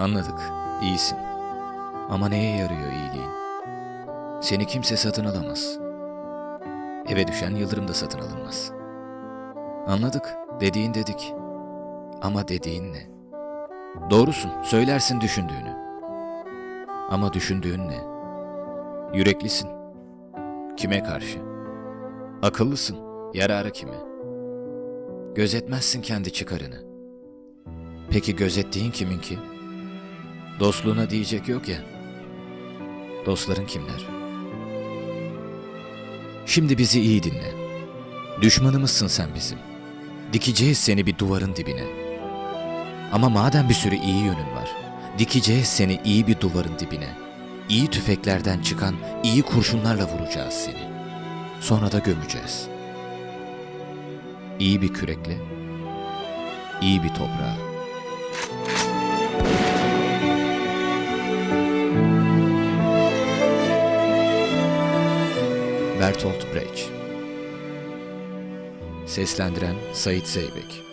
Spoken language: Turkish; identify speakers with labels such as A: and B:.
A: Anladık. İyisin. Ama neye yarıyor iyiliğin? Seni kimse satın alamaz. Eve düşen yıldırım da satın alınmaz. Anladık. Dediğin dedik. Ama dediğin ne? Doğrusun. Söylersin düşündüğünü. Ama düşündüğün ne? Yüreklisin. Kime karşı? Akıllısın. Yararı kime? Gözetmezsin kendi çıkarını. Peki gözettiğin kimin ki? Dostluğuna diyecek yok ya. Dostların kimler? Şimdi bizi iyi dinle. Düşmanımızsın sen bizim. Dikeceğiz seni bir duvarın dibine. Ama madem bir sürü iyi yönün var, dikeceğiz seni iyi bir duvarın dibine. İyi tüfeklerden çıkan iyi kurşunlarla vuracağız seni. Sonra da gömeceğiz. İyi bir kürekle, iyi bir toprağa. Bertolt Brecht. Seslendiren Sait Zeybek